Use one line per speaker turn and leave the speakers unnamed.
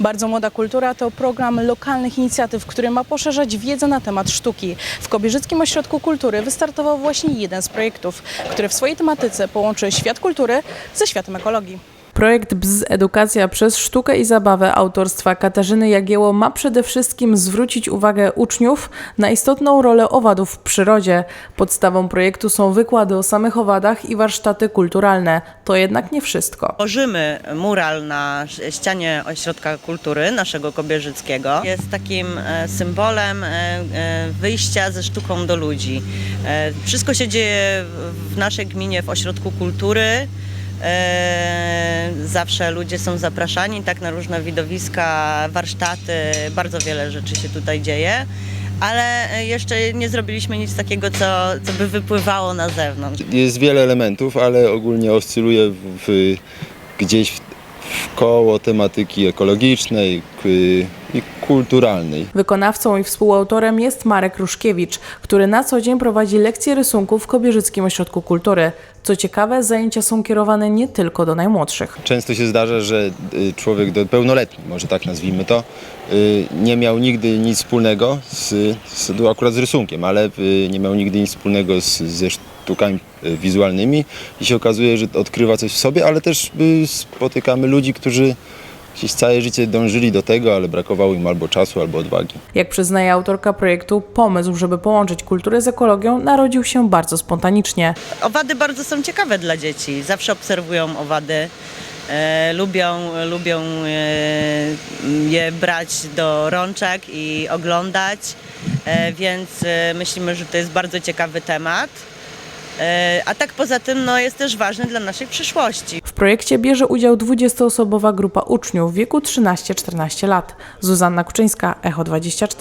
Bardzo Młoda Kultura to program lokalnych inicjatyw, który ma poszerzać wiedzę na temat sztuki. W Kobierzyckim Ośrodku Kultury wystartował właśnie jeden z projektów, który w swojej tematyce połączy świat kultury ze światem ekologii. Projekt BZ Edukacja przez sztukę i zabawę autorstwa Katarzyny Jagieło ma przede wszystkim zwrócić uwagę uczniów na istotną rolę owadów w przyrodzie. Podstawą projektu są wykłady o samych owadach i warsztaty kulturalne. To jednak nie wszystko.
Tworzymy mural na ścianie Ośrodka Kultury naszego Kobierzyckiego. Jest takim e, symbolem e, e, wyjścia ze sztuką do ludzi. Wszystko się dzieje w naszej gminie w Ośrodku Kultury. Zawsze ludzie są zapraszani tak na różne widowiska, warsztaty, bardzo wiele rzeczy się tutaj dzieje. Ale jeszcze nie zrobiliśmy nic takiego, co, co by wypływało na zewnątrz.
Jest wiele elementów, ale ogólnie oscyluje w, w, gdzieś w, w koło tematyki ekologicznej i kulturalnej.
Wykonawcą i współautorem jest Marek Ruszkiewicz, który na co dzień prowadzi lekcje rysunku w Kobierzyckim Ośrodku Kultury. Co ciekawe, zajęcia są kierowane nie tylko do najmłodszych.
Często się zdarza, że y, człowiek do pełnoletni, może tak nazwijmy to, y, nie miał nigdy nic wspólnego z, z akurat z rysunkiem, ale y, nie miał nigdy nic wspólnego z, ze sztukami y, wizualnymi i się okazuje, że odkrywa coś w sobie, ale też y, spotykamy ludzi, którzy gdzieś całe życie dążyli do tego, ale brakowało im albo czasu, albo odwagi.
Jak przyznaje autorka projektu, pomysł, żeby połączyć kulturę z ekologią, narodził się bardzo spontanicznie.
Owady bardzo są ciekawe dla dzieci. Zawsze obserwują owady. E, lubią, lubią e, je brać do rączek i oglądać, e, więc e, myślimy, że to jest bardzo ciekawy temat. E, a tak poza tym no, jest też ważny dla naszej przyszłości.
W projekcie bierze udział 20-osobowa grupa uczniów w wieku 13-14 lat. Zuzanna Kuczyńska, Echo 24.